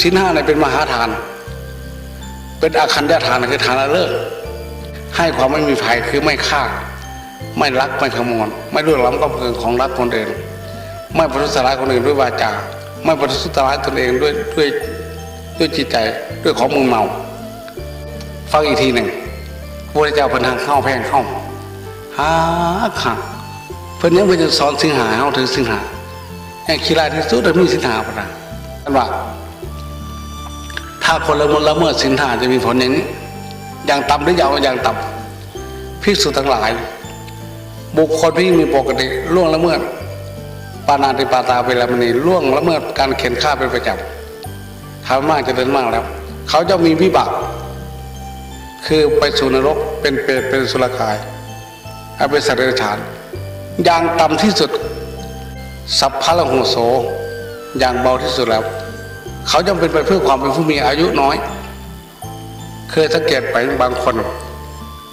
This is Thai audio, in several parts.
สินห้าเนี่ยเป็นมหาทาน เป็นอาคันธทานคือทานละเลิกให้ความไม่มีภัยคือไม่ฆ่า ไม่ลักไม่ขโมยไม่ล่วงล้ำกำเกินของรักคนอื่นไม่ประทุษร้ายคนอื่นด้วยวาจาไม่ประทุษร้ายตนเองด้วยด้วยด้วยจิตใจด้วยของมึงเมา ฟังอีกทีหนึ่งพระเจ้าพิ่นทางเข้าแพงเข้าหาขังเพิ่นยังเพิ่นจะสอนสิงหาเฮาถึงสิงหาแห่งคีราที่สุดมีสิงหาพระท่านว่า ถ้าคนละมิดละเมิดสินหาจะมีผลอย่างนี้ อย่างต่ำหรืออย่างอย่างต่ำภิกษุทั้งหลาย บุคคลที่มีปกติล่วงละเมิดปานาติปาตาเวลามณีล่วงละเมิดการเข็นฆ่าเป็นประจำทำมากจะเดินมากแล้ว เขาจะมีวิบากคือไปสู่นรกเป็นเปรตเป็นสุรกายเอาเป็นสัตว์เดรัจฉาน อย่างต่ำที่สุด สัพพะละหูโส อย่างเบาที่สุดแล้ว เขาจำเป็นไปเพื่อความเป็นผู้มีอายุน้อย เคยสังเกตไปบางคน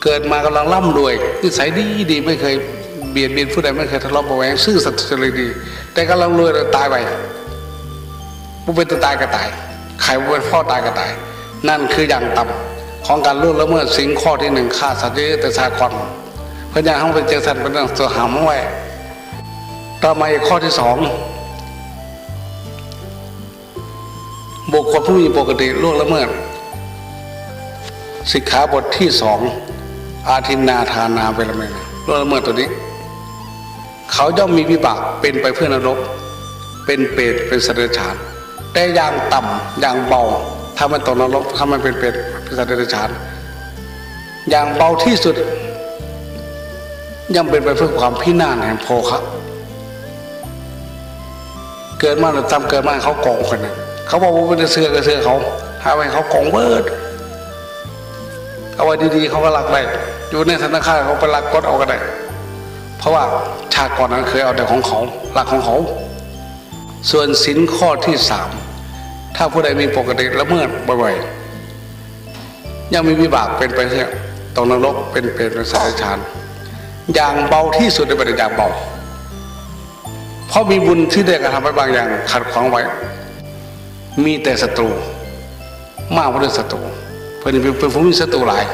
เกิดมากำลังร่ำรวยนิสัยดีดีไม่เคยเบียดเบียนผู้ใดไม่เคยทะเลาะเบาะแวงซื่อสัตย์จริตดี แต่กำลังรวยแล้วตายไปผู้เป็นตัวตายก็ตายใครผู้เป็นพ่อตายก็ตาย นั่นคืออย่างต่ำของการล่วงละเมิดสิ่งข้อที่หนึ่งฆ่าสัตว์เยอะแต่ชาก่อนเพราะอย่าห้องเป็นเจอสัตว์เป็นเรื่องตัวหามไว้ต่อมาอีกข้อที่สอง บุคคลผู้มีปกติล่วงละเมิดสิกขาบทที่สองอาทินนาทานาเวลาเมนล่วงละเมิดตัวนี้ เขาย่อมมีวิบากเป็นไปเพื่อนรก เป็นเปรตเป็นสัตว์เดรัจฉานแต่อย่างต่ำอย่างเบาถ้ามันตกนรกถ้ามันเป็นเปรตเป็นสัตว์เดรัจฉานอย่างเบาที่สุดย่อมเป็นไปเพื่อความพินาศแห่งโภคะเกิดมาหรือทำเกิดมาเขากองคนนึง เขาบอกว่าเป็นเสือกับเสือเขาหาไว้เขากองเบิดเอาไว้ดีๆเขาก็รักได้อยู่ในธนาคารเขาไปรักกดเอาก็ได้เพราะว่าชาติก่อนนั้นเคยเอาแต่ของเขาหลักของเขา ส่วนสินข้อที่สามถ้าผู้ใดมีปกติละเมิดบ่อยๆยังมีวิบากเป็นไปเสียตกนรกเป็นเปรตเป็นสัตว์เดรัจฉานอย่างเบาที่สุดในบรรดาอย่างเบา เพราะมีบุญที่ได้กระทำไว้บางอย่างขัดขวางไว้ มีแต่ศัตรู มากกว่าด้วยศัตรูเพื่อนเป็นเป็นผู้มีศัตรูหลาย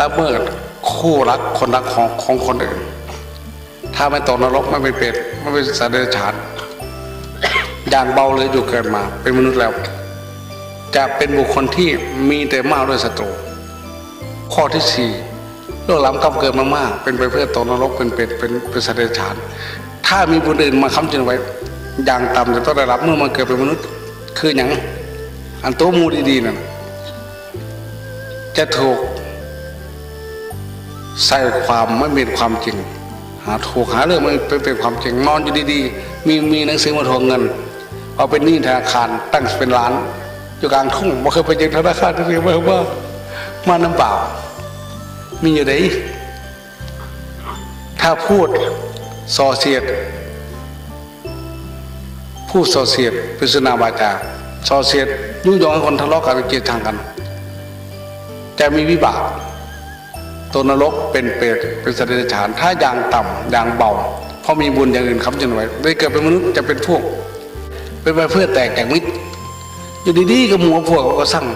ละเมิดคู่รักคนรักของของคนอื่น ถ้าไม่ตกนรกไม่เป็นเปรตไม่เป็นสัตว์เดรัจฉานอย่างเบาเลยอยู่เกิดมา เป็นมนุษย์แล้ว จะเป็นบุคคลที่มีแต่มากด้วยศัตรูข้อที่สี่โลกล้ำกำเกิดมากๆเป็นไปเพื่อตกนรกเป็นเปรตเป็นเป็นสัตว์เดรัจฉาน ถ้ามีบุญอื่นมาค้ำจุนไว้ อย่างต่ำจะต้องได้รับเมื่อมันเกิดเป็นมนุษย์ คืออย่างอันตัวมูดีๆนั่นจะถูกใส่ความไม่เป็นความจริง หาถูกหาเรื่องไม่เป็นเป็นความจริงนอนอยู่ดีๆ มีมีหนังสือมาทวงเงิน เอาเป็นหนี้ธนาคารตั้งเป็นล้าน อยู่กลางทุ่งบ่เคยไปเจอธนาคารที่เรียกว่าว่ามาน้ำเปล่า มีอยู่ไหนถ้าพูดส่อเสียด พูดส่อเสียดพิสุนาบาจาส่อเสียดยุยงให้คนทะเลาะกันเกลียดทางกันจะมีวิบากตัวนรกเป็นเปรตเป็นสัตว์เดรัจฉาน ถ้าอย่างต่ำอย่างเบาเพราะมีบุญอย่างอื่นค้ำจุนไว้ได้เกิดเป็นมนุษย์จะเป็นพวก เป็นไปเพื่อแตกแตกมิตรอยู่ดีๆก็หมัวพวกก็สั่ง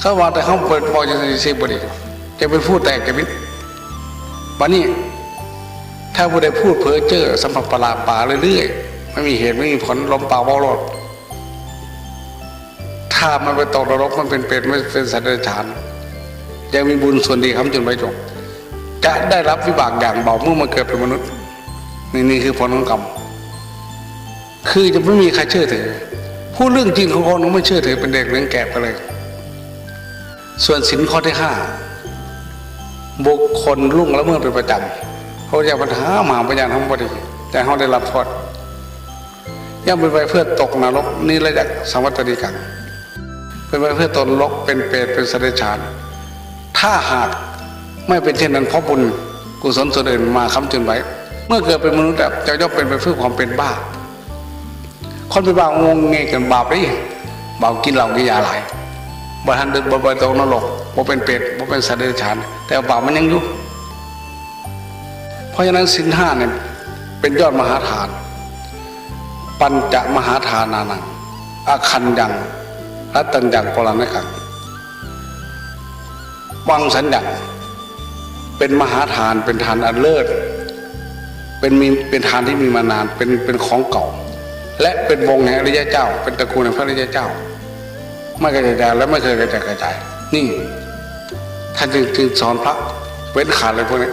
เขาว่าแต่เขาเปิดบอกจะเสียบดีจะเป็นผู้แตกแตกมิตรวันนี้ถ้าผู้ใดพูดเพ้อเจ้อสัมผัสประหลาป่าเรื่อยๆ ไม่มีเหตุไม่มีผลลมป่าเบาโลดถ้ามันไปตกนรกมันเป็นเปรตไม่เป็นสัตว์เดรัจฉาน ยังมีบุญส่วนดีคำจนไปจบจะได้รับวิบากอย่างเบาเมื่อมาเกิดเป็นมนุษย์ นี่นี่คือผลของกรรมคือจะไม่มีใครเชื่อถือพูดเรื่องจริงของคนไม่เชื่อถือเป็นเด็กเลี้ยงแกะไปเลย ส่วนสินข้อที่ห้าบุคคลลุ่งละเมิดเป็นประจำเขาจะปัญหาหมาปัญญาทั้งบดีแต่เขาได้รับโทษ ย่อมเป็นไปเพื่อตกนรกนี่ระยะสังวัตติกังเป็นไปเพื่อตนรกเป็นเปรตเป็นสเดรัจฉานถ้าหากไม่เป็นเช่นนั้นเพราะบุญกุศลส่วนอื่นมาค้ำจุนไว้ เมื่อเกิดเป็นมนุษย์แบบจะย่อมเป็นไปเพื่อความเป็นบ้า คนเป็นบ้างงเงยกันบาปดิบาปกินเหล้ากินยาหลายบ่ทันเดินบ่บ่ตกนรกบ่เป็นเปรตบ่เป็นสัตว์เดรัจฉาน แต่บาปมันยังอยู่เพราะฉะนั้นสินห้าเนี่ยเป็นยอดมหาทาน ปัญจมหาทานานังอาคันยังรัตตัญญังปราณขังวังสัญญังเป็นมหาทานเป็นทานอันเลิศเป็นมีเป็นทานที่มีมานานเป็นเป็นของเก่า และเป็นวงแห่งอริยเจ้า เป็นตระกูลแห่งพระอริยเจ้า ไม่กระจายและไม่เคยกระจายกระจายนี่ท่านจึงจึงสอนพระเว้นขาดเลยพวกนี้